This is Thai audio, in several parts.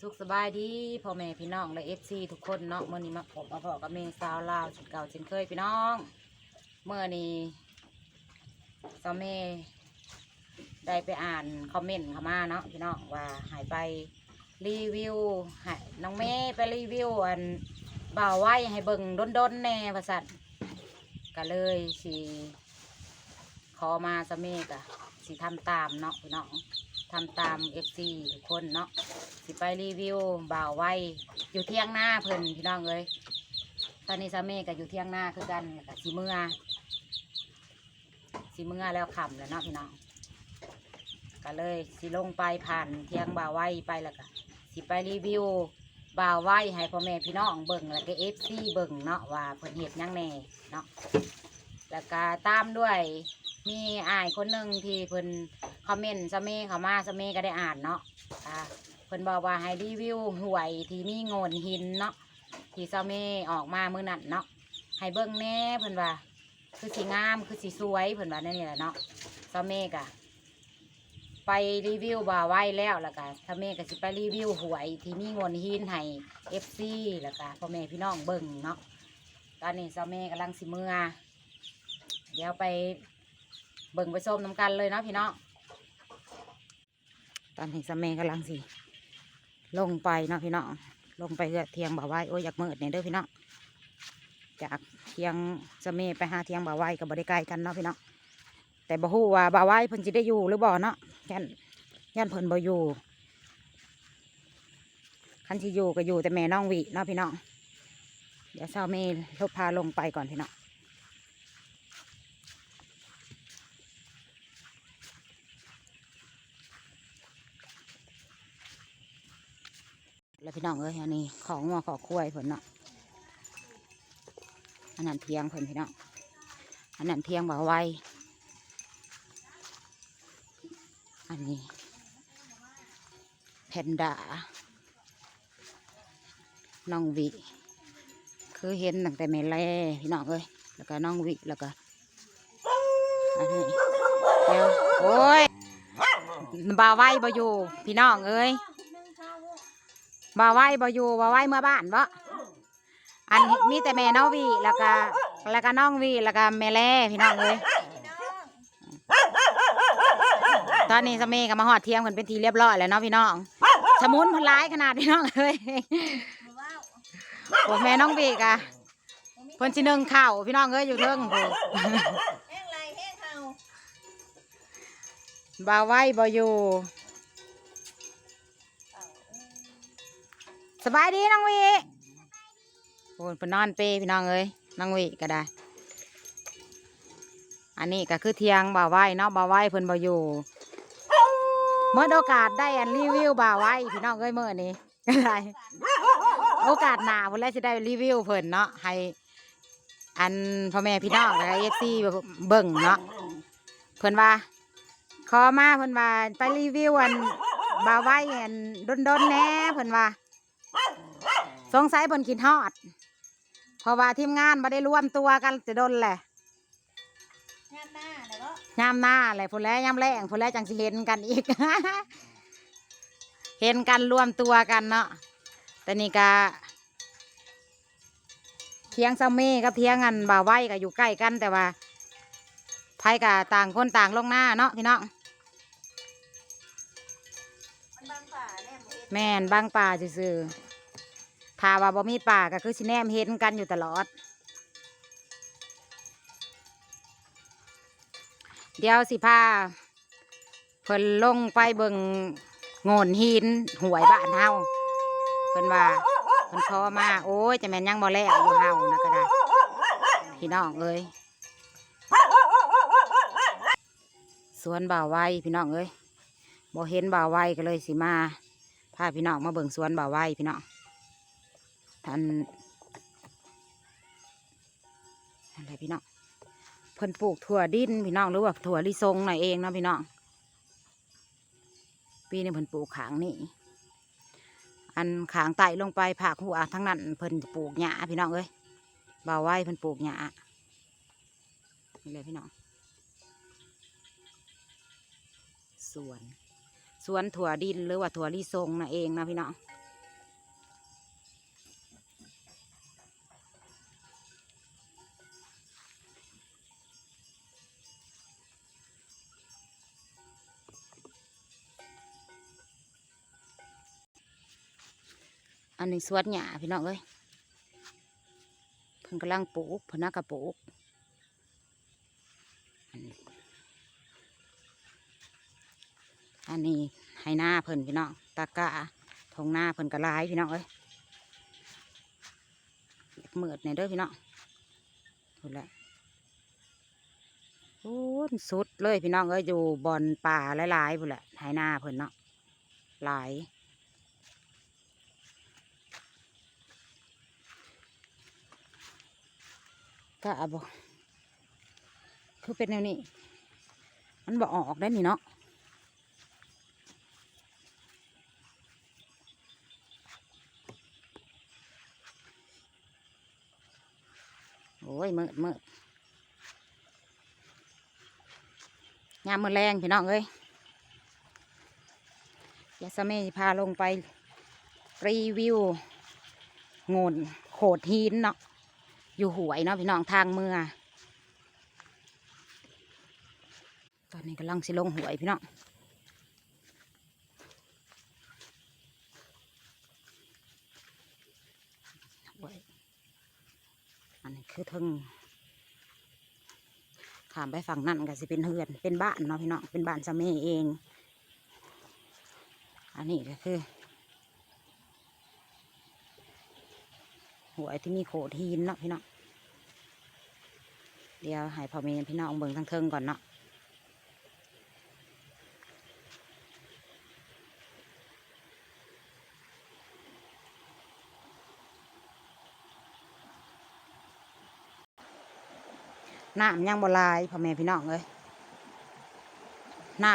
สุขสบายดีพ่อแม่พี่น้องและเอฟซีทุกคนเนาะเมื่อนี้มาพบมาพอกับเมสาวลาวสุดเก่าเช่นเคยพี่น้อง เมื่อนี้สาวเมได้ไปอ่านคอมเมนต์เข้ามาเนาะพี่น้องว่าหายไปรีวิวให้น้องเมย์ไปรีวิวอันบ่าวไว้ให้เบิ่งด้นๆแน่ประสันก็เลยสิขอมาสาวเมกะสิทำตามเนาะพี่น้องทำตามเอฟซีทุกคนเนาะ สิไปรีวิวบ่าวไว้อยู่เที่ยงหน้าเพิ่นพี่น้องเอ้ยตอนนี้ซาเม่ก็อยู่เที่ยงหน้าคือกันแล้วก็สีเมื่อสีเมื่อแล้วขำแล้วเนาะพี่น้องก็เลยสิลงไปผ่านเที่ยงบ่าวไว้ไปแล้วก็สิไปรีวิวบ่าวไว้ให้พ่อแม่พี่น้องเบิ่งแล้วก็เอฟซีเบิ่งเนาะว่าเพิ่นเฮ็ดยังแน่เนาะแล้วก็ตามด้วยมีอายคนหนึ่งที่เพิ่นคอมเมนต์สเมเขามาสเมก็ได้อ่านเนาะอ่า เพิ่นบอกว่าให้รีวิวหวยที่มีโงนหินเนาะที่สเม่ออกมาเมื้อนั้นเนาะให้เบิ่งแน่เพิ่นว่า คือสีงามคือสีสวยเพิ่นว่านั่นนี่แหละเนาะสเม่กะไปรีวิวบ่าไว้แล้วแล้วก็สเม่ก็สิไปรีวิวหวยที่มีโงนหินให้เอฟซีแล้วก็พ่อแม่พี่น้องเบิ่งเนาะตอนนี้สเม่กำลังสิเมื่อเดี๋ยวไปเบิ่งไปส้มน้ำกันเลยเนาะพี่น้องตอนนี้สะเม่กำลังสิ ลงไปเนาะพี่น้องลงไปเพื่อเทียงบ่าวไว้โอ้ยอยากมืดเนี่ยเด้อพี่น้องจากเทียงสเมไปหาเทียงบ่าวไว้กับบริไกลกันเนาะพี่น้องแต่บ่ฮู้ว่าบ่าวไว้เพิ่นสิได้อยู่หรือบ่เนาะยันยันเพิ่นบ่อยู่คันที่อยู่ก็อยู่แต่แม่น้องวิเนาะพี่น้องเดี๋ยวเช้าเมลบพาลงไปก่อนพี่น้อง แล้ว พี่น้องเอ้ยอันนี้ของงัวขอคุ้ยผลเนาะอันนั้นเทียงผลพี่น้องอันนั้นเทียงบ่าไวอันนี้แพนดาน้องวิคือเห็นตั้งแต่แม่แล่พี่น้องเอ้ยแล้วก็น้องวิแล้วก็อันนี้เดี๋ยวโอ้ยบ่าไวบ่อยู่พี่น้องเอ้ย บ่าวไหวบ่อยู่บ่าวไหวเมื่อบ้านบ่อันมีแต่แม่น้องวีแล้วก็แล้วก็น้องวีแล้วก็แม่แล่พี่น้องเลยตอนนี้สามีก็มาหอดเที่ยงเพิ่นเป็นทีเรียบร้อยแล้วเนาะพี่น้องสมุนเพนร้ายขนาดพี่น้องเลยโอ้แม่น้องวีกะเพิ่นสินึ่งข้าวพี่น้องเอ้ยอยู่เทิงโอ้แห้งไรแห้งเฮาบ่าวไหวบ่อยู่ บายดีน้องวีโอ้ยเพิ่นอนเปพี่น้องเอ้ยน้องวีก็ได้ อันนี้ก็คือเทียงบ่าวไหวเนาะบ่าวไหวเพิ่นบ่อยู่เมื่อโอกาสได้อันรีวิวบ่าวไหวพี่น้องเอ้ยเมื่อนี้ก็ได้โอกาสหนาเพิ่นแล้วสิได้รีวิวเพิ่นเนาะให้ อันพ่อแม่พี่น้องแล้วก็เอฟซีเบิ่งเนาะเพิ่นว่าขอมาเพิ่นว่าไปรีวิวอันบ่าวไหวอันด้นๆแน่เพิ่นว่า สงสัยเพิ่นกินฮอด เพราะว่าทีมงานบ่ได้รวมตัวกันจะดนแหละงานหน้าเดี๋ยวก็ยามหน้าแหละพุ่นแล้วยามแรงพุ่นแล้วจังสิเห็นกันอีก เห็นกันรวมตัวกันเนาะแต่นี่ก็เทียงซามีกับเทียงอันบ่าวไว้ก็อยู่ใกล้กันแต่ว่าไผก็ต่างคนต่างลงหน้าเนาะพี่น้องมันบางฝ่าแน่บ่เฮ็ดแม่นบางป่าซื่อๆ ถ้าว่าบ่มีป่าก็คือสิแนมเห็นกันอยู่ตลอด เดี๋ยวสิพาเพิ่นลงไปเบิ่งโงนหินหวยบ้านเฮาเพิ่นว่าเพิ่นขอมา โอ้ยจะแม่นยังบ่แล้วอยู่เฮานะก็ได้พี่น้องเอ้ยสวนบ่าวไว้พี่น้องเอ้ยบ่เห็นบ่าวไว้ก็เลยสิมาพาพี่น้องมาเบิ่งสวนบ่าวไว้พี่น้อง ท่านอะไรพี่น้องเพิ่นปลูกถั่วดินพี่น้องหรือว่าถั่วลิซงหน่อยเองนะพี่น้องปีนี้เพิ่นปลูกขางนี่อันขางไต่ลงไปผักหัวทั้งนั้นเพิ่นปลูกหญ้าพี่น้องเอ้ยบ่าวไว้เพิ่นปลูกหญ้านี่เลยพี่น้องสวนสวนถั่วดินหรือว่าถั่วลิซงน่ะเองนะพี่น้อง อันนี้สวนหญ้าพี่น้องเอ้ยเพิ่นกำลังปลูกเพิ่นน่ากระปลูกอันนี้ให้หน้าเพิ่นพี่น้องตากะทงหน้าเพิ่นกระลายพี่น้องเอ้ยเมือดในเด้อพี่น้องถูกแล้วโอ้ยสุดเลยพี่น้องเอ้ยอยู่บอนป่าหลายๆพุ่นแหละให้หน้าเพิ่นเนาะหลาย ก็อะบอกคือเป็นแนวนี้ มันบอกออกได้นี่เนาะโอ้ยมืดมืดยามมือแรงพี่น้องเอ้ยยาสเมพาลงไปรีวิวโงนโขดหินเนาะ อยู่หวยเนาะพี่น้องทางเมืองตอนนี้กำลังสิลงหวยพี่น้องหวยอันนี้คือทึงขามไปฝั่งนั่นก็สิเป็นเฮือนเป็นบ้านเนาะพี่น้องเป็นบ้านสะเมเอง อันนี้ก็คือ หวยที่มีโขดหินเนาะพี่น้องเดี๋ยวให้พ่อแม่พี่น้องเบิ่งทั้งเทิงก่อนเนาะน้ำยังบลายพ่อแม่พี่น้องเอ้ยน้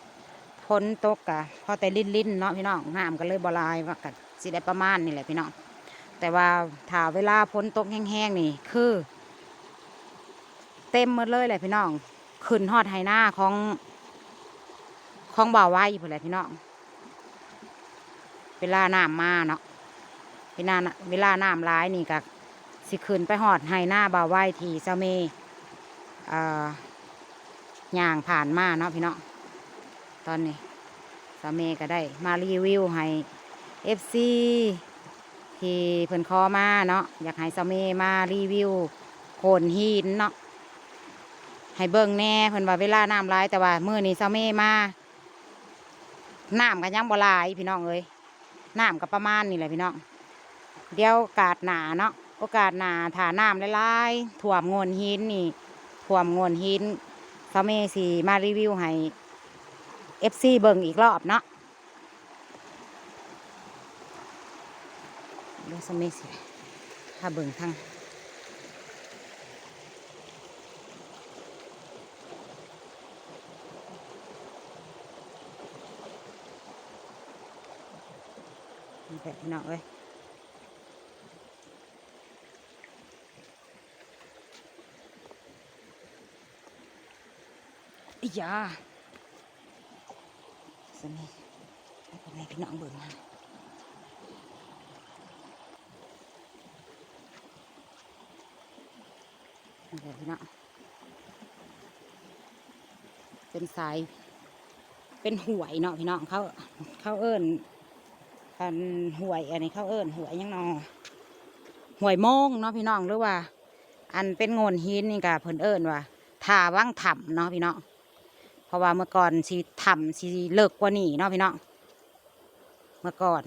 ำพ้นตกกะพอแต่ลิ้นลิ้นๆเนาะพี่น้องน้ำก็เลยบลายว่ากัสิได้ประมาณนี่แหละพี่น้อง แต่ว่าถ้าเวลาพ้นตกแห้งๆนี่คือ เต็มหมดเลยแหละพี่น้อง ขึ้นฮอดไหหน้าของ ของบ่าวไว้พอแหละพี่น้อง เวลาน้ำมาเนาะเวลาน่ะเวลาน้ำร้ายนี่ก็สิขึ้นไปฮอดไหหน้าบ่าวไว้ทีเซาเมเอ่อย่างผ่านมาเนาะพี่น้องตอนนี้เซาเมก็ได้มารีวิวให้เอฟซี ที่เพิ่นคอมาเนาะอยากให้เซาเมมารีวิวโขนหินเนาะให้เบิ่งแน่เพิ่นว่าเวลาน้ำร้ายแต่ว่ามื้อนี้เซาเมมาน้ำก็ยังบ่ลายพี่น้องเอ้ยน้ำก็ประมาณนี่แหละพี่น้องเดี๋ยวกาสหนาเนาะโอกาสหนาถาน้ำหลายๆท่วมงนหินนี่ท่วมงนหินเซาเมสิมารีวิวให้ FC เบิ่งอีกรอบเนาะ เดี๋ยสิถ้าเบิ่งทางนี่แหละพี่น้องเอ้ยอีหยาสมัยให้พ่อแม่พี่น้องเบิ่งนะ เลยพี่น้องเป็นสาย เป็นหวยเนาะพี่น้องเขาเขาเอิ้นอันหวยอันนี้เขาเอิ้นหวยยังนอหวยโมงเนาะพี่น้องหรือว่า อันเป็นโงนหินนี่กะเพิ่นเอิ้นว่าท่าว่างถ้ำเนาะพี่น้องเพราะว่าเมื่อก่อนสีถ้ำสีเลิกกว่านี้เนาะพี่น้องเมื่อก่อน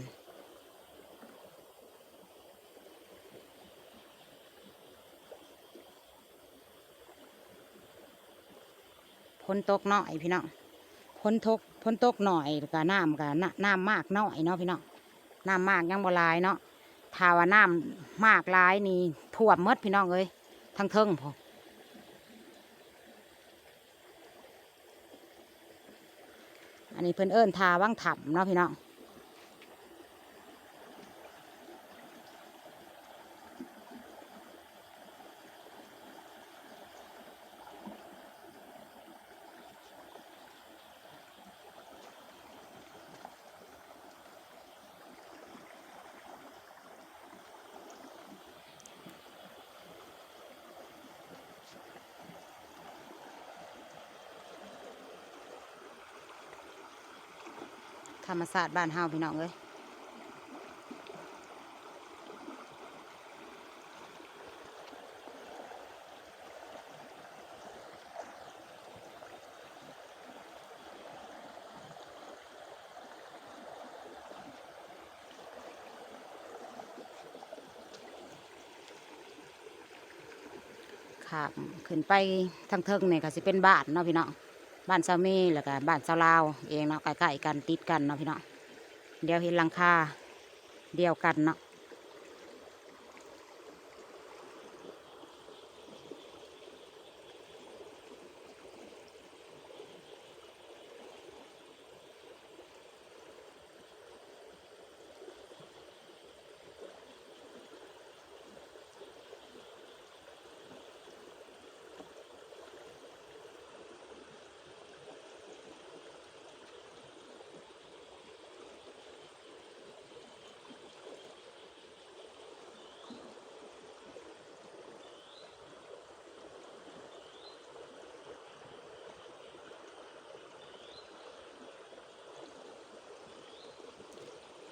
นตกหน่อยพี่น้องพนตกพนตกหน่อยกับน้ำกับน้ำมากหน่อยเนาะพี่น้องน้ำมากยังบ่ลายเนาะถ้าว่าน้ำมากลายนี่ท่วมมดพี่น้องเอ้ยทั้งเทิงพออันนี้เพิ่นเอิ้นทาว่างถ่ำเนาะพี่น้อง รรมศาสตร์บ้านเฮาพี่น้องเลยครับขึ้นไปทางเทิงนี่ยก็สิเป็นบ้านเนาะพี่น้อง บ้านซาเมีแล้วก็บ้านซาวลาวเองเนาะใกล้ๆกันติดกันเนาะพี่เนาะเดี๋ยวเห็นหลังคาเดียวกันเนาะ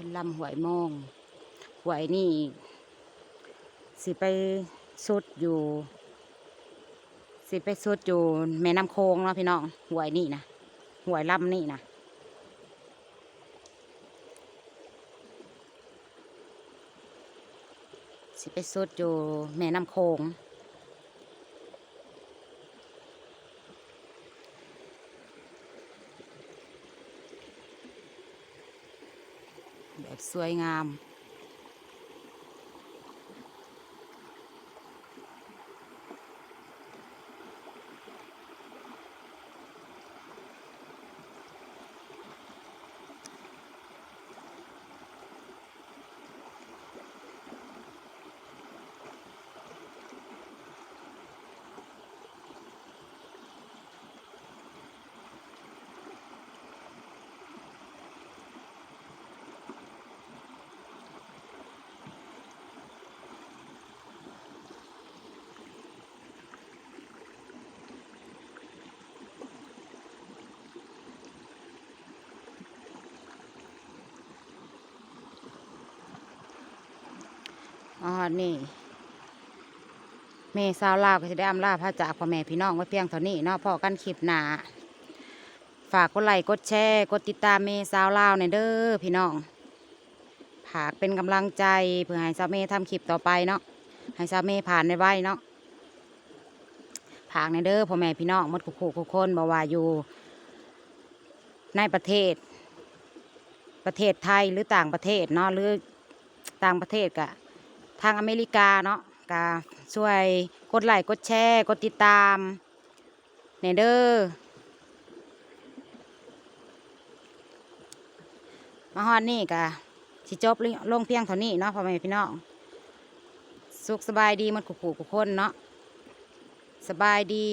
เป็นลำหวยโมงหวยนี่ สิไปสุดอยู่ สิไปสุดอยู่แม่น้ำโค้งเนาะพี่น้องหวยนี่นะหวยลำนี่นะสิไปสุดอยู่แม่น้ำโค้งแบบ สวยงาม อ๋อนี่เมสาวลาวก็จะได้อำลาพระจากพ่อแม่พี่น้องไว้เพียงเท่านี้เนาะพอกันคลิปหนาฝากกดไลค์กดแชร์กดติดตามเมสาวลาวในเด้อพี่น้องผากเป็นกำลังใจเพื่อให้สาวเมทำคลิปต่อไปเนาะให้สาวเมผ่านในไว้เนาะผากในเด้อพ่อแม่พี่น้องมดคุกคุกคนบ่ว่าอยู่ในประเทศ ประเทศไทยหรือต่างประเทศเนาะหรือต่างประเทศกะ ทางอเมริกาเนาะก็ช่วยกดไลค์กดแชร์กดติดตามเนเดอร์มาฮอดนี่กะสิจบลงเพียงเท่านี้เนาะพ่อแม่พี่น้องสุขสบายดีมันกุกๆกุกคนเนาะสบายดี